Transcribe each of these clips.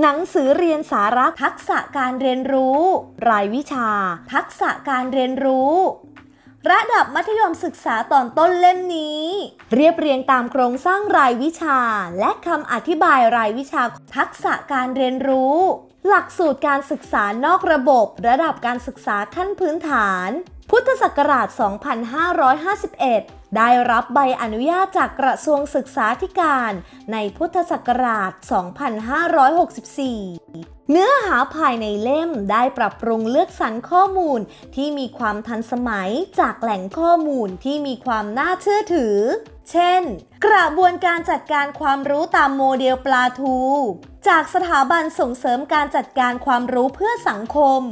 หนังสือเรียนสาระทักษะการเรียนรู้ รายวิชา ทักษะการเรียนรู้ ระดับมัธยมศึกษาตอนต้นเล่มนี้ เรียบเรียงตามโครงสร้างรายวิชา และคำอธิบายรายวิชา ทักษะการเรียนรู้ หลักสูตรการศึกษานอกระบบ ระดับการศึกษาขั้นพื้นฐาน พุทธศักราช 2551 ได้รับใบอนุญาตจากกระทรวงศึกษาธิการในพุทธศักราช 2564 เนื้อหาภายในเล่มได้ปรับปรุงเลือกสรรข้อมูลที่มีความทันสมัยจากแหล่งข้อมูลที่มีความน่าเชื่อถือ เช่น กระบวนการจัดการความรู้ตามโมเดลปลาทู จากสถาบันส่งเสริมการจัดการความรู้เพื่อสังคม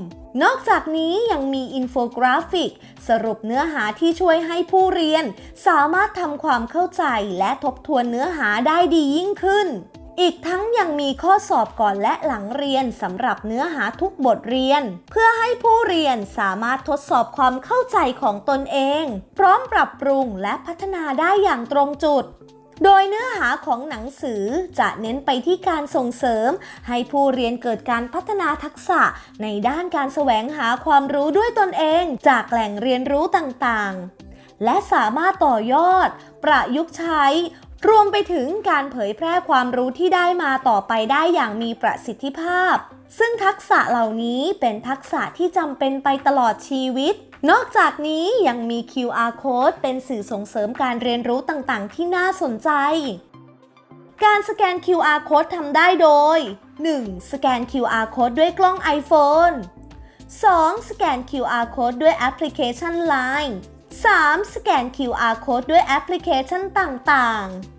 นอกจากนี้ยังมีอินโฟกราฟิก สรุปเนื้อหาที่ช่วยให้ผู้เรียน สามารถทำความเข้าใจและทบทวนเนื้อหาได้ดียิ่งขึ้น อีกทั้งยังมีข้อสอบก่อนและหลังเรียนสำหรับเนื้อหาทุกบทเรียน เพื่อให้ผู้เรียนสามารถทดสอบความเข้าใจของตนเอง พร้อมปรับปรุงและพัฒนาได้อย่างตรงจุด โดยเนื้อหาของหนังสือจะเน้นไปที่การส่งเสริม ให้ผู้เรียนเกิดการพัฒนาทักษะในด้านการแสวงหาความรู้ด้วยตนเอง จากแหล่งเรียนรู้ต่างๆ และสามารถต่อยอด ประยุกต์ใช้ รวมไปถึงการเผยแพร่ความรู้ที่ได้มาต่อไปได้อย่างมีประสิทธิภาพ ซึ่งทักษะเหล่านี้เป็นทักษะที่จำเป็นไปตลอดชีวิต นอกจากนี้ยังมี QR code เป็นสื่อส่งเสริมการเรียนรู้ต่างๆ ที่น่าสนใจ การสแกน QR code ทำได้โดย 1. สแกน QR code ด้วยกล้อง iPhone 2. สแกน QR code ด้วยแอปพลิเคชัน Line 3. สแกน QR code ด้วยแอปพลิเคชันต่าง ๆ